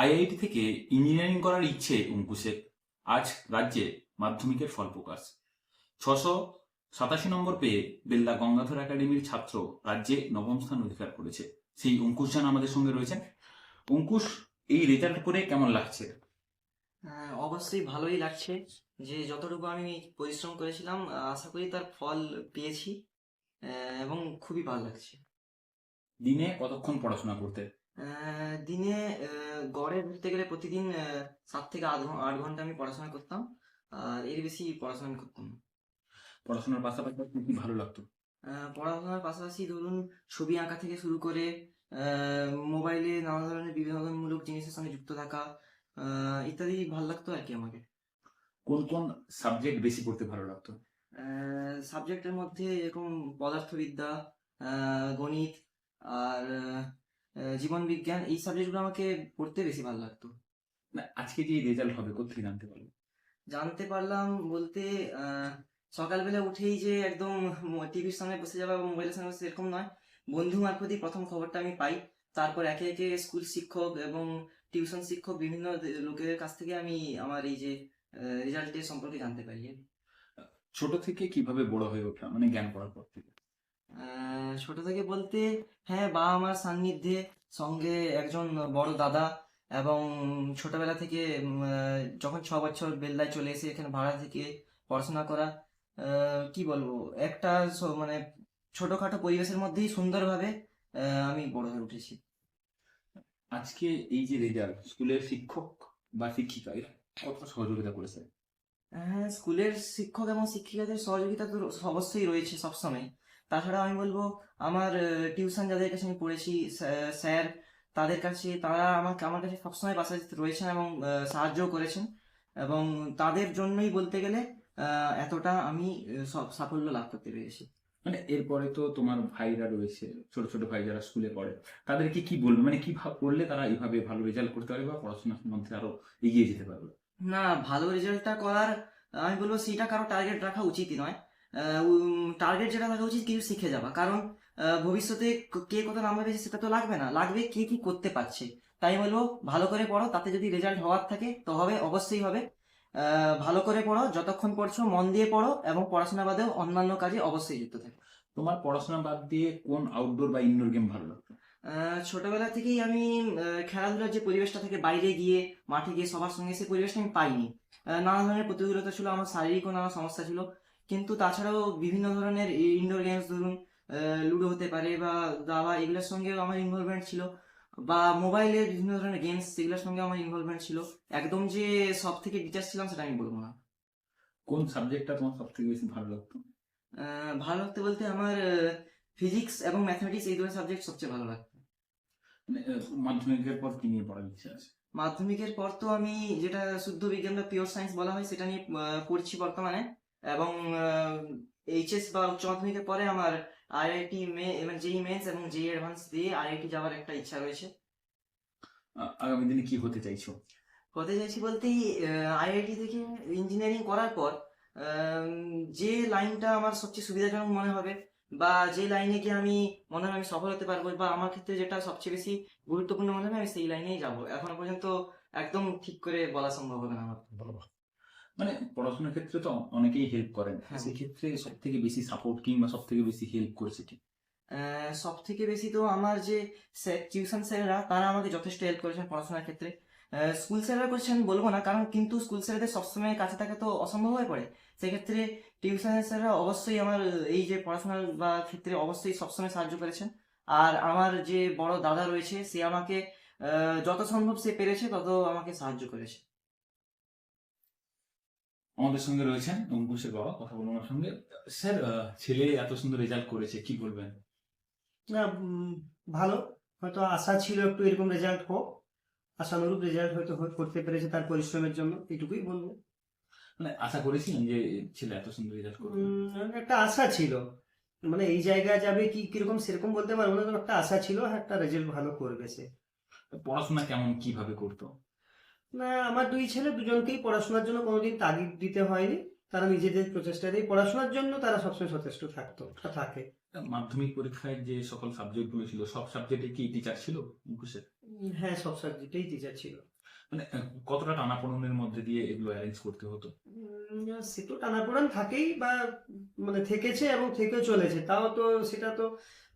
IIT থেকে engineering করার ইচ্ছে অঙ্কুশের আজ রাজ্যে মাধ্যমিকের ফল প্রকাশ। ছশো সাতাশি নম্বর পেয়ে বেল্লা গঙ্গাধর একাডেমির ছাত্র রাজ্যে নবম স্থান অধিকার করেছে। সেই অঙ্কুশ জান আমাদের সঙ্গে রয়েছেন। অঙ্কুশ এই রেজাল্ট করে কেমন লাগছে? হ্যাঁ, অবশ্যই ভালোই লাগছে যে যতটুকু আমি পরিশ্রম করেছিলাম আশা করি তার ফল পেয়েছি এবং খুবই ভালো লাগছে। দিনে কতক্ষণ পড়াশোনা করতে? দিনে গড়ে ধরতে গেলে প্রতিদিন সাত থেকে আট ঘ- আট ঘণ্টা আমি পড়াশোনা করতাম। আর এর বেশি পড়াশোনা করতাম পড়াশোনার পাশাপাশি কি ভালো লাগতো? পড়াশোনার পাশাপাশি ধরুন ছবি আঁকা থেকে শুরু করে মোবাইলে নানা ধরনের বিনোদনমূলক জিনিসের সঙ্গে যুক্ত থাকা ইত্যাদি ভালো লাগতো আর কি আমাকে। কোন কোন সাবজেক্ট বেশি পড়তে ভালো লাগতো? সাবজেক্টের মধ্যে এরকম পদার্থবিদ্যা গণিত আর জীবন বিজ্ঞান এই সাবজেক্টগুলো আমাকে পড়তে বেশি ভালো লাগতো। না আজকে যে রেজাল্ট হবে? কোথেকে জানতে পারব জানতে পারলাম বলতে সকালবেলা উঠেই যে একদম টিভির সামনে বসে যাওয়া বা মোবাইলের সামনে বসে এরকম নয়। বন্ধু মারফতই প্রথম খবরটা আমি পাই। তারপর একে একে স্কুল শিক্ষক এবং টিউশন শিক্ষক বিভিন্ন লোকের কাছ থেকে আমি আমার এই যে রেজাল্টের সম্পর্কে জানতে পারি। ছোট থেকে কীভাবে বড় হয়ে ওঠা? মানে জ্ঞান পড়ার পর থেকে। ছোট থেকে বলতে হ্যাঁ বাবা মার সান্নিধ্যে সঙ্গে একজন বড় দাদা এবং ছোটবেলা থেকে যখন ছ বছর বেল্লায় চলে এসে এখানে ভাড়া থেকে পড়াশোনা করা কি বলব একটা মানে ছোটখাটো পরিবেশের মধ্যেই সুন্দরভাবে আমি বড় হয়ে উঠেছি। আজকে এই যে রেজাল্ট স্কুলের শিক্ষক বা শিক্ষিকা এরা কতটা সহযোগিতা করেছে? হ্যাঁ স্কুলের শিক্ষক এবং শিক্ষিকাদের সহযোগিতা তো অবশ্যই রয়েছে সবসময়। তাছাড়া আমি বলব আমার টিউশন যাদের কাছে আমি পড়েছি স্যা- স্যার তাদের কাছে তারা আমাকে আমার কাছে সবসময় পাশে রয়েছেন এবং আহ, সাহায্য করেছেন। এবং তাদের জন্যই বলতে গেলে এতটা আমি সব সাফল্য লাভ করতে পেরেছি। মানে এরপরে তো তোমার ভাইরা রয়েছে ছোট ছোট ভাই যারা স্কুলে পড়ে তাদেরকে কি বলবে? মানে কি ভাব করলে তারা এইভাবে ভালো রেজাল্ট করতে পারবে বা পড়াশোনার মধ্যে আরও এগিয়ে যেতে পারবে? না ভালো রেজাল্টটা করার আমি বলব সেটা কারও টার্গেট রাখা উচিতই নয়। টার্গেট যেটা রাখা উচিত কিছু শিখে যাওয়া। কারণ ভবিষ্যতে কে কত নাম্বার পেয়েছে সেটা তো লাগবে না। লাগবে কে কি করতে পারছে। তাই বলব ভালো করে পড়ো তাতে যদি রেজাল্ট হওয়ার থাকে তো হবে অবশ্যই হবে। ভালো করে পড়ো যতক্ষণ পড়ছো মন দিয়ে পড়ো এবং পড়াশোনা বাদেও অন্যান্য কাজে অবশ্যই যুক্ত থাকো। তোমার পড়াশোনা বাদ দিয়ে কোন আউটডোর বা ইনডোর গেম ভালো লাগতো ছোটবেলা থেকেই আমি খেলাধুলার যে পরিবেশটা থাকে বাইরে গিয়ে মাঠে গিয়ে সবার সঙ্গে সেই পরিবেশটা আমি পাইনি। নানা ধরনের প্রতিকূলতা ছিল আমার শারীরিকও নানা সমস্যা ছিল। কিন্তু তাছাড়াও বিভিন্ন ধরনের ইনডোর গেমস ধরুন লুডো হতে পারে বা দাবা এগুলোর সঙ্গেও আমার ইনভলভমেন্ট ছিল। বা মোবাইলের বিভিন্ন ধরনের গেমস সেগুলোর সঙ্গে আমার ইনভলভমেন্ট ছিল। একদম যে সব থেকে ডিটাচ ছিলাম সেটা আমি বলব না। কোন সাবজেক্টটা তোমার সব থেকে বেশি ভালো লাগতো? ভালো লাগতে বলতে আমার ফিজিক্স এবং ম্যাথমেটিক্স এই দুটো সাবজেক্ট সবচেয়ে ভালো লাগতো। মানে মাধ্যমিকের পর কি নিয়ে পড়ার ইচ্ছা আছে? মাধ্যমিকের পর তো আমি যেটা শুদ্ধ বিজ্ঞান বা পিওর সায়েন্স বলা হয় সেটা নিয়ে পড়ছি বর্তমানে। এবং এইচএস বা উচ্চ মাধ্যমিকের পরে আমার আইআইটি মে এবং জেই মেন্স এবং জেই অ্যাডভান্স দিয়ে আইআইটি যাওয়ার একটা ইচ্ছা রয়েছে। আগামী দিনে কি হতে চাইছো? হতে চাইছি বলতেই আইআইটি থেকে ইঞ্জিনিয়ারিং করার পর যে লাইনটা আমার সবচেয়ে সুবিধাজনক মনে হবে বা যে লাইনে গিয়ে আমি মনে হয় আমি সফল হতে পারব বা আমার ক্ষেত্রে যেটা সবচেয়ে বেশি গুরুত্বপূর্ণ মনে হবে আমি সেই লাইনেই যাব। এখনও পর্যন্ত একদম ঠিক করে বলা সম্ভব হবে না আমার। মানে পড়াশোনার ক্ষেত্রে তো অনেকেই হেল্প করেন। হ্যাঁ। সেক্ষেত্রে সব থেকে বেশি সাপোর্ট কিংবা সব থেকে বেশি হেল্প করেছে ঠিক সব থেকে বেশি তো আমার যে টিউশন স্যাররা তারা আমাকে যথেষ্ট হেল্প করেছেন পড়াশোনার ক্ষেত্রে। স্কুল স্যাররা করেছেন বলব না কারণ কিন্তু স্কুল স্যারদের সবসময় কাছে থাকা তো অসম্ভব হয়ে পড়ে। সেক্ষেত্রে টিউশনের স্যাররা অবশ্যই আমার এই যে পড়াশোনার বা ক্ষেত্রে অবশ্যই সবসময় সাহায্য করেছেন। আর আমার যে বড় দাদা রয়েছে সে আমাকে যত সম্ভব সে পেরেছে তত আমাকে সাহায্য করেছে। আমাদের সঙ্গে রয়েছেন অঙ্কুশের বাবা কথা বলব ওনার সঙ্গে। স্যার ছেলে এত সুন্দর রেজাল্ট করেছে কি বলবেন? না ভালো। হয়তো আশা ছিল একটু এরকম রেজাল্ট হোক। আশানুরূপ রেজাল্ট হয়তো হয়ে- করতে পেরেছে তার পরিশ্রমের জন্য এটুকুই বলব। মানে আশা করেছিলেন যে ছেলে এত সুন্দর রেজাল্ট করবে? একটা আশা ছিল। মানে এই জায়গায় যাবে কি কীরকম সেরকম বলতে পারব না একটা আশা ছিল হ্যাঁ, একটা রেজাল্ট ভালো করবে সে। পড়াশোনা কেমন কীভাবে করতো? আমার দুই ছেলে দুজনকেই পড়াশোনার জন্য কোনোদিন তাগিদ দিতে হয়নি। তারা নিজেদের প্রচেষ্টাতেই পড়াশোনার জন্য তারা সবসময় সচেষ্ট থাকতো থাকে। মাধ্যমিক পরীক্ষায় যে সকল সাবজেক্টগুলো ছিল সব সাবজেক্টে কি টিচার ছিল অঙ্কুশের হ্যাঁ সব সাবজেক্টেই টিচার ছিল। মানে কতটা টানাপোড়নের মধ্যে দিয়ে এগুলো অ্যারেঞ্জ করতে হতো? সে তো টানাপোড়ান থাকেই বা মানে থেকেছে এবং থেকে চলেছে। তাও তো সেটা তো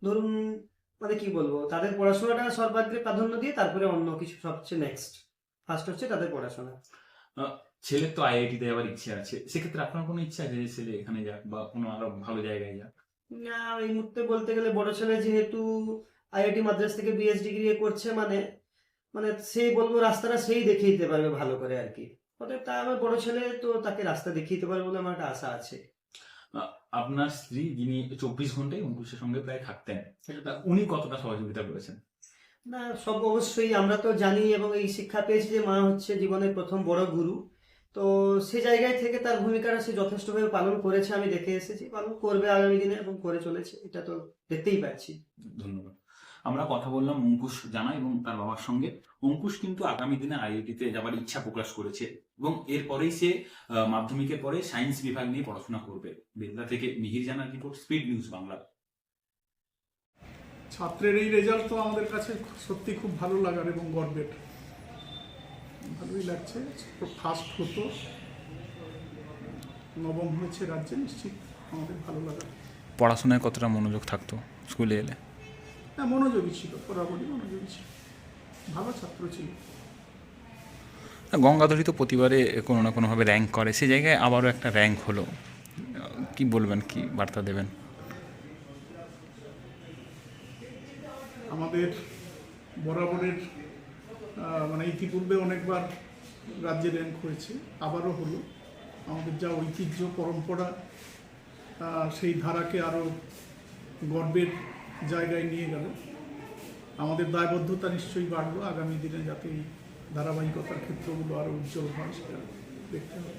ধরুন মানে কি বলব তাদের পড়াশোনাটা সর্বাগ্রে প্রাধান্য দিয়ে তারপরে অন্য কিছু সবচেয়ে নেক্সট ফার্স্ট হচ্ছে তাদের পড়াশোনা। ছেলের তো আইআইটি তে যাওয়ার ইচ্ছে আছে। সেক্ষেত্রে আপনার কোনো ইচ্ছা আছে যে ছেলে এখানে যাক বা কোনো আরও ভালো জায়গায় যাক? না এই মুহূর্তে বলতে গেলে বড় ছেলে যেহেতু আইআইটি মাদ্রাস থেকে বিএস ডিগ্রি করছে মানে মানে সেই বলব রাস্তাটা সেই দেখিয়ে দিতে পারবে ভালো করে আর কি। অতএব তা আমার বড় ছেলে তো তাকে রাস্তা দেখিয়ে দিতে পারবে বলে আমার একটা আশা আছে। আপনার স্ত্রী যিনি চব্বিশ ঘন্টায় অঙ্কুশের সঙ্গে প্রায় থাকতেন উনি কতটা সহযোগিতা করেছেন? না, সব অবশ্যই আমরা তো জানি এবং এই শিক্ষা পেয়েছি যে মা হচ্ছে জীবনের প্রথম বড় গুরু। তো সে জায়গায় থেকে তার ভূমিকাটা সে যথেষ্টভাবে পালন করেছে, আমি দেখে এসেছি, পালন করবে আগামী দিনে এবং করে চলেছে, এটা তো দেখতেই পাচ্ছি। ধন্যবাদ। আমরা কথা বললাম অঙ্কুশ জানা এবং তার বাবার সঙ্গে। অঙ্কুশ কিন্তু আগামী দিনে আইআইটিতে যাবার ইচ্ছা প্রকাশ করেছে এবং এরপরেই সে মাধ্যমিকের পরে সায়েন্স বিভাগ নিয়ে পড়াশোনা করবে। বেল্লা থেকে মিহির জানার রিপোর্ট, স্পিড নিউজ বাংলা। ছাত্রের এই রেজাল্ট তো আমাদের কাছে সত্যি খুব ভালো লাগার এবং গর্বের। ভালোই লাগছে ফার্স্ট হতো। নবম হয়েছে রাজ্যে নিশ্চিত আমাদের ভালো লাগা পড়াশোনায় কতটা মনোযোগ থাকতো স্কুলে এলে? হ্যাঁ মনোযোগী ছিল বরাবরই মনোযোগী ছিল। ভালো ছাত্র ছিল। গঙ্গাধরী তো প্রতিবারে কোনো না কোনোভাবে র্যাঙ্ক করে। সেই জায়গায় আবারও একটা র্যাঙ্ক হলো। কি বলবেন কি বার্তা দেবেন? আমাদের বরাবরের মানে ইতিপূর্বে অনেকবার রাজ্যে র্যাঙ্ক হয়েছে, আবারও হলো। আমাদের যা ঐতিহ্য, পরম্পরা সেই ধারাকে আরও গর্বের জায়গায় নিয়ে গেল। আমাদের দায়বদ্ধতা নিশ্চয়ই বাড়লো আগামী দিনে যাতে এই ধারাবাহিকতার ক্ষেত্রগুলো আরও উজ্জ্বল হয় সেটা দেখতে হবে।